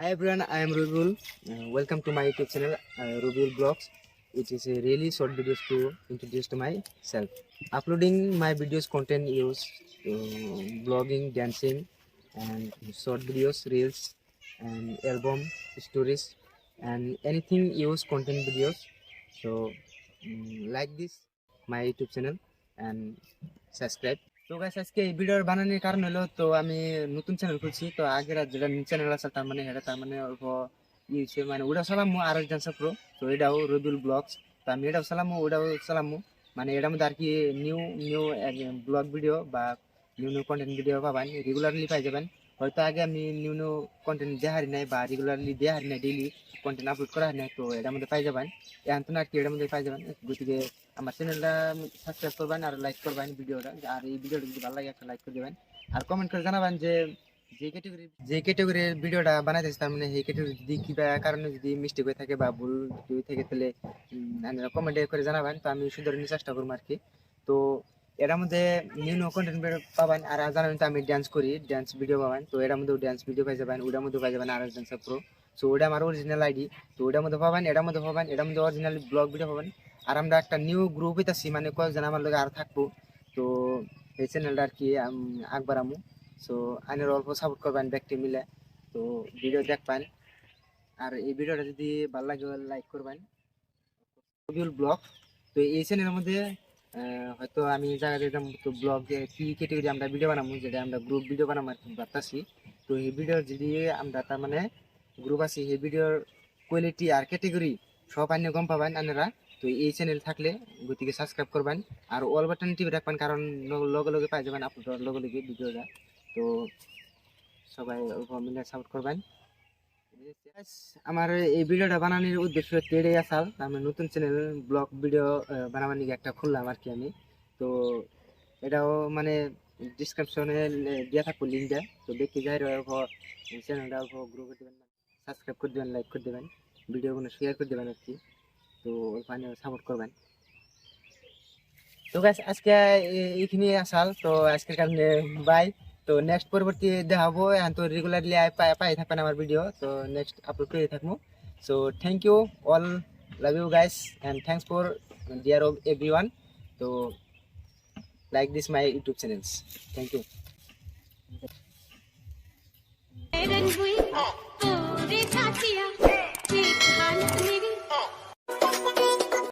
Hi everyone, I am Rubul. Uh, welcome to my YouTube channel, uh, Rubul Blogs. It is a really short videos to introduce to myself. Uploading my videos content use uh, blogging, dancing, and short videos, reels, and album stories, and anything use content videos. So mm, like this my YouTube channel and subscribe. তো guys আজকে এই ভিডিওর বানানোর কারণ হলো, তো আমি নতুন চ্যানেল খুলছি, তো আগের যেটা চ্যানেল আছে, তার মানে এটা তার মানে অল্প ইউসে মানে ওটা চালামু আর ডান্সার প্রো তো এটাও রবিউল ব্লগস তো আমি এটাও চালামু ওটাও চালামু মানে এটা মধ্যে আর কি নিউ নিউ ব্লগ ভিডিও বা নিউ নিউ কন্টেন্ট ভিডিও পাবেন রেগুলারলি পাই যাবেন। হয়তো আগে আমি নিউ নিউ কন্টেন্ট দেওয়া নাই বা রেগুলারলি দেওয়া নাই ডেইলি কন্টেন্ট আপলোড করা নাই, তো এটার মধ্যে পাই যাবেন। এখন তো আর কি, এটার মধ্যে পাই যাবেন। গতিকে আমার চ্যানেলটা সাবস্ক্রাইব করবেন আর লাইক করবেন ভিডিওটা। আর এই ভিডিওটা যদি ভালো লাগে একটা লাইক করে দেবেন। আর কমেন্ট করে জানাবেন যে যে ক্যাটাগরি যে ক্যাটাগরির ভিডিওটা বানাইতেছে তার মানে এই ক্যাটাগরি যদি কি বা কারণে যদি মিস্টেক হয়ে থাকে বা ভুল যদি থেকে, তাহলে কমেন্টে করে জানাবেন। তো আমি সুন্দর চেষ্টা করব আর কি। তো এটার মধ্যে নিউ কন্টেন্ট পাবেন আর জানেন তো আমি ডান্স করি ডান্স ভিডিও পাবেন, তো এটার মধ্যেও ডান্স ভিডিও পাই যাবেন ওটার মধ্যে পাই যাবেন আর ডান্স প্রো সো ওটা আমার অরিজিনাল আইডি তো ওটার মধ্যে পাবেন, এটার মধ্যে পাবেন, এটার মধ্যে অরিজিনাল ব্লগ ভিডিও পাবেন। আর আমরা একটা নিউ গ্রুপ হইতাছি মানে কয়েকজন আমার লগে আর থাকব। তো এই চ্যানেলটা আর কি আকবার আমু সো আইনের অল্প সাপোর্ট করবেন ব্যক্তি মিলে। তো ভিডিও দেখবেন। আর এই ভিডিওটা যদি ভালো লাগে লাইক করবেন। ব্লগ তো এই চ্যানেলের মধ্যে হয়তো আমি জায়গা দিতাম তো ব্লগ কি ক্যাটেগরি আমরা ভিডিও বানাবো, যেটা আমরা গ্রুপ ভিডিও বানাবো আর কি ভাবতাছি। তো এই ভিডিও যদি আমরা তার মানে গ্রুপ আছি, এই ভিডিওর কোয়ালিটি আর ক্যাটেগরি সব আইনে গম পাবেন আপনারা। তো এই চ্যানেল থাকলে গতিকে সাবস্ক্রাইব করবেন, আর অল বাটন টিপে রাখবেন, কারণ লগে লগে পাই যাবেন আপলোড লগে লগে ভিডিওটা তো সবাই মিলে সাপোর্ট করবেন। আমার এই ভিডিওটা বানানোর উদ্দেশ্য হচ্ছে এটাই আসাল। আমি নতুন চ্যানেল ব্লগ ভিডিও বানাবার নিয়ে একটা খুললাম আর কি আমি। তো এটাও মানে ডিসক্রিপশনে দেওয়া থাকব লিঙ্কটা তো দেখতে যাই চ্যানেলটা গ্রো করে দেবেন সাবস্ক্রাইব করে দেবেন লাইক করে দেবেন ভিডিওগুলো শেয়ার করে দেবেন আর কি। তো ওখানে সাপোর্ট করবেন। তো আজকে এইখানে আসাল। তো আজকের কারণে বাই তো নেক্সট পরবর্তী দেখাবো, এখন তো রেগুলারলি পাই থাকবেন আমার ভিডিও তো নেক্সট আপলোড করে থাকব। So thank you all love you guys and thanks for dear of every one তো like this my YouTube channels thank you